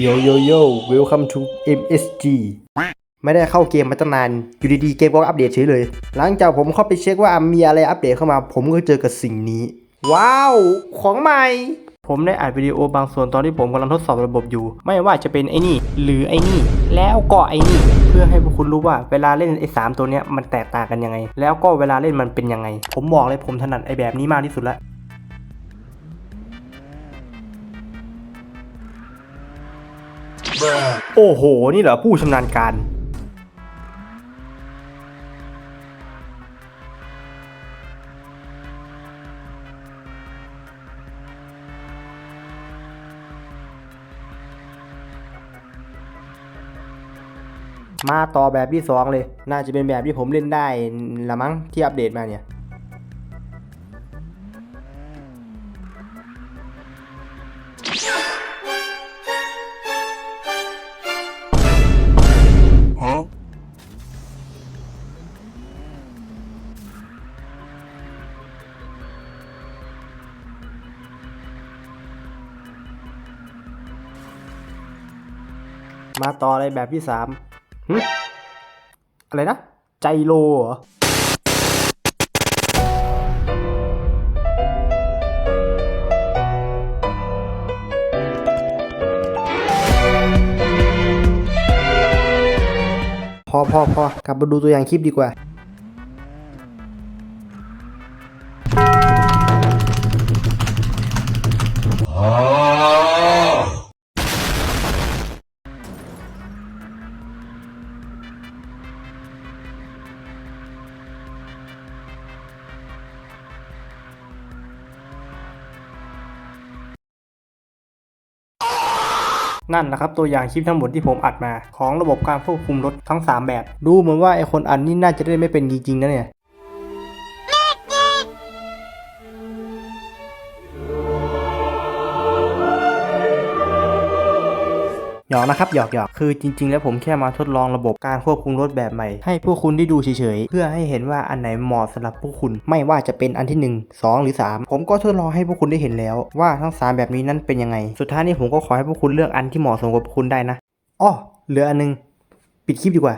โยโยโย่ welcome to MSG ไม่ได้เข้าเกมมาตั้งนาน อยู่ดีๆ เกมก็อัปเดตเฉยเลย หลังจากผมเข้าไปเช็คว่ามีอะไรอัปเดตเข้ามา ผมก็เจอกับสิ่งนี้ ว้าว ของใหม่ ผมได้อัดวิดีโอบางส่วนตอนที่ผมกำลังทดสอบระบบอยู่ ไม่ว่าจะเป็นไอ้นี่ หรือไอ้นี่ แล้วก็ไอ้นี่ เพื่อให้พวกคุณรู้ว่าเวลาเล่นไอ้สามตัวเนี้ยมันแตกต่างกันยังไง แล้วก็เวลาเล่นมันเป็นยังไง ผมบอกเลยผมถนัดไอ้แบบนี้มากที่สุดละ โอ้โห นี่เหรอผู้ชำนาญการ มาต่อแบบที่สองเลย น่าจะเป็นแบบที่ผมเล่นได้ละมั้งที่อัปเดตมาเนี่ย มาต่ออะไรแบบที่สามอะไรนะ ใจโลเหรอพอพอพอกลับมาดูตัวอย่างคลิปดีกว่า นั่นนะครับตัวอย่างคลิปทั้งหมดที่ผมอัดมา ของระบบการควบคุมรถทั้ง 3 แบบ ดูเหมือนว่าไอคนอัดนี่น่าจะได้ไม่เป็นจริงๆนะเนี่ย หยอกนะครับหยอกหยอกคือจริง ๆ แล้วผมแค่มาทดลองระบบการควบคุมรถแบบใหม่ ให้พวกคุณได้ดูเฉยๆ เพื่อให้เห็นว่าอันไหนเหมาะสำหรับพวกคุณ ไม่ว่าจะเป็นอันที่ 1 2 หรือ 3 ผมก็ทดลองให้พวกคุณได้เห็นแล้วว่าทั้ง 3 แบบนี้นั้นเป็นยังไง สุดท้ายนี้ผมก็ขอให้พวกคุณเลือกอันที่เหมาะสมกับพวคุณได้นะอ้อเหลืออันนึง ปิดคลิปดีกว่า